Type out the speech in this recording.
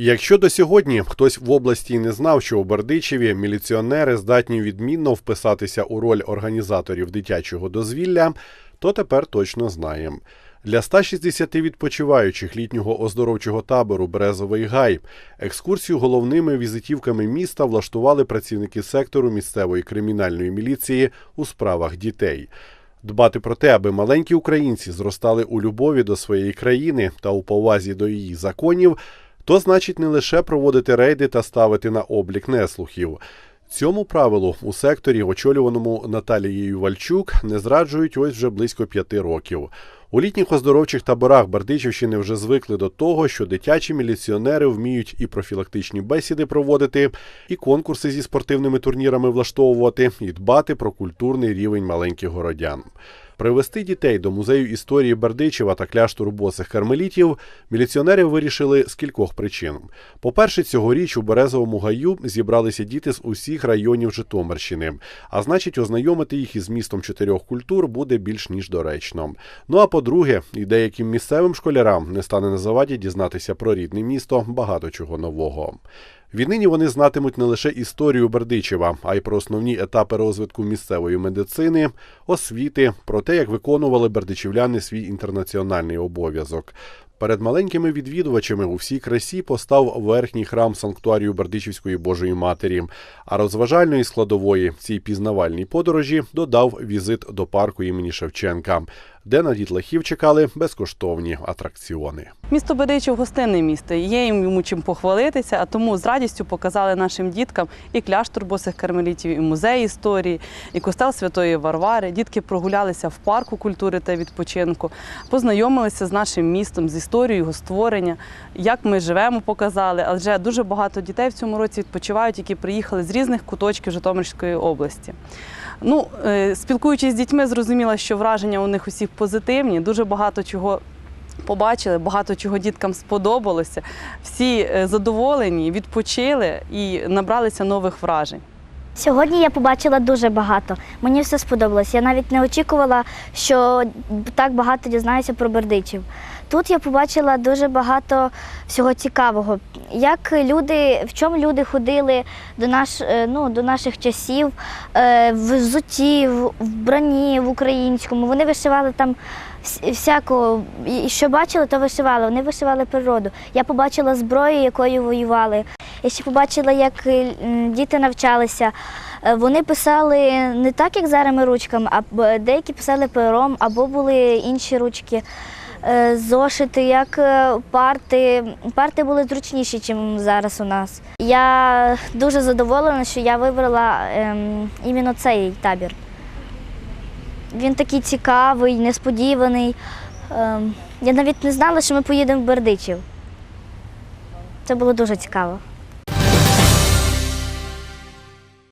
Якщо до сьогодні хтось в області не знав, що у Бердичеві міліціонери здатні відмінно вписатися у роль організаторів дитячого дозвілля, то тепер точно знаємо. Для 160 відпочиваючих літнього оздоровчого табору Березовий гай екскурсію головними візитівками міста влаштували працівники сектору місцевої кримінальної міліції у справах дітей. Дбати про те, аби маленькі українці зростали у любові до своєї країни та у повазі до її законів, то значить не лише проводити рейди та ставити на облік неслухів. Цьому правилу у секторі, очолюваному Наталією Вальчук, не зраджують ось вже близько п'яти років. У літніх оздоровчих таборах Бердичівщини вже звикли до того, що дитячі міліціонери вміють і профілактичні бесіди проводити, і конкурси зі спортивними турнірами влаштовувати, і дбати про культурний рівень маленьких городян. Привезти дітей до музею історії Бердичева та кляштору босих кармелітів міліціонери вирішили з кількох причин. По-перше, цьогоріч у Березовому гаю зібралися діти з усіх районів Житомирщини, а значить, ознайомити їх із містом чотирьох культур буде більш ніж доречно. Ну а по-друге, і деяким місцевим школярам не стане на заваді дізнатися про рідне місто багато чого нового. Віднині вони знатимуть не лише історію Бердичева, а й про основні етапи розвитку місцевої медицини, освіти, про те, як виконували бердичівляни свій інтернаціональний обов'язок. Перед маленькими відвідувачами у всій красі постав верхній храм санктуарію Бердичівської Божої Матері. А розважальної складової цій пізнавальній подорожі додав візит до парку імені Шевченка, де на дітлахів чекали безкоштовні атракціони. Місто Бердичів гостинне місто. Є їм йому чим похвалитися, а тому з радістю показали нашим діткам і кляштор босих кармелітів, і музей історії, і костел Святої Варвари. Дітки прогулялися в парку культури та відпочинку, познайомилися з нашим містом, з історією його створення, як ми живемо, показали. Адже дуже багато дітей в цьому році відпочивають, які приїхали з різних куточків Житомирської області. Ну, е, спілкуючись з дітьми, зрозуміла, що враження у них усіх позитивні. Дуже багато чого побачили, багато чого діткам сподобалося. Всі е, задоволені, відпочили і набралися нових вражень. Сьогодні я побачила дуже багато. Мені все сподобалось. Я навіть не очікувала, що так багато дізнаюся про бердичів. Тут я побачила дуже багато всього цікавого. Як люди, в чому люди ходили до, наш, е, ну, до наших часів, е, в взутті, в вбранні в українському. Вони вишивали там вс- всякого, і що бачили, то вишивали. Вони вишивали природу. Я побачила зброю, якою воювали. Я ще побачила, як е, діти навчалися. Е, Вони писали не так, як зараз ми ручками, а деякі писали пером, або були інші ручки. Е, Зошити, як парти. Парти були зручніші, ніж зараз у нас. Я дуже задоволена, що я вибрала ем, іменно цей табір. Він такий цікавий, несподіваний. Ем, я навіть не знала, що ми поїдемо в Бердичів. Це було дуже цікаво.